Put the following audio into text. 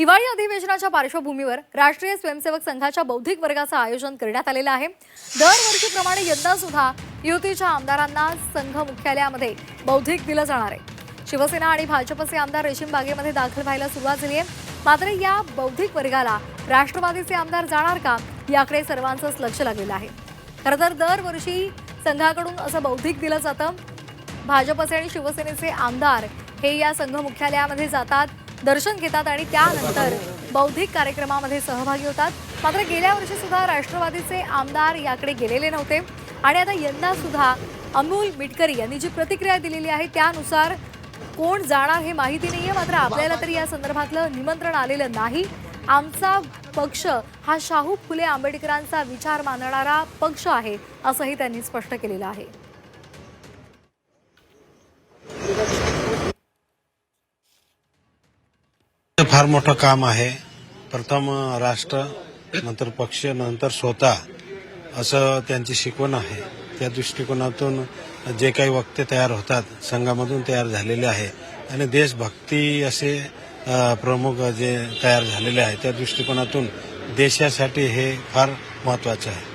हिवाळी अधिवेशनाच्या पार्श्वभूमीवर राष्ट्रीय स्वयंसेवक संघाच्या बौद्धिक वर्गाचं आयोजन करण्यात आलेलं आहे. दरवर्षीप्रमाणे यंदा सुद्धा युतीच्या आमदारांना संघ मुख्यालयामध्ये बौद्धिक दिलं जाणार आहे. शिवसेना आणि भाजपचे आमदार रेशीम बागेमध्ये दाखल व्हायला सुरुवात झाली आहे. मात्र या बौद्धिक वर्गाला राष्ट्रवादीचे आमदार जाणार का? याकडे सर्वांचंच लक्ष लागलेलं आहे. खरं तर दरवर्षी संघाकडून असं बौद्धिक दिलं जातं. भाजपचे आणि शिवसेनेचे आमदार हे या संघ मुख्यालयामध्ये जातात. दर्शन घेतात आणि त्यानंतर बौद्धिक कार्यक्रमामध्ये सहभागी होतात. मात्र गेल्या वर्षी सुद्धा राष्ट्रवादीचे आमदार याकडे गेलेले नव्हते. आणि आता यंदा सुद्धा अमोल मिटकरी यांनी जी प्रतिक्रिया दिलेली आहे त्यानुसार कोण जाणार हे माहिती नाहीये. मात्र आपल्याला तरी या संदर्भातलं निमंत्रण आलेलं नाही. आमचा पक्ष हा शाहू फुले आंबेडकरांचा विचार मानणारा पक्ष आहे असंही त्यांनी स्पष्ट केलेलं आहे. फार मोठं काम आहे. प्रथम राष्ट्र नंतर पक्ष नंतर स्वतः असं त्यांची शिकवण आहे. त्या दृष्टिकोनातून जे काही वक्ते तयार होतात संघामधून तयार झालेले आहे आणि देशभक्ती असे प्रमुख जे तयार झालेले आहे त्या दृष्टिकोनातून देशासाठी हे फार महत्वाचं आहे.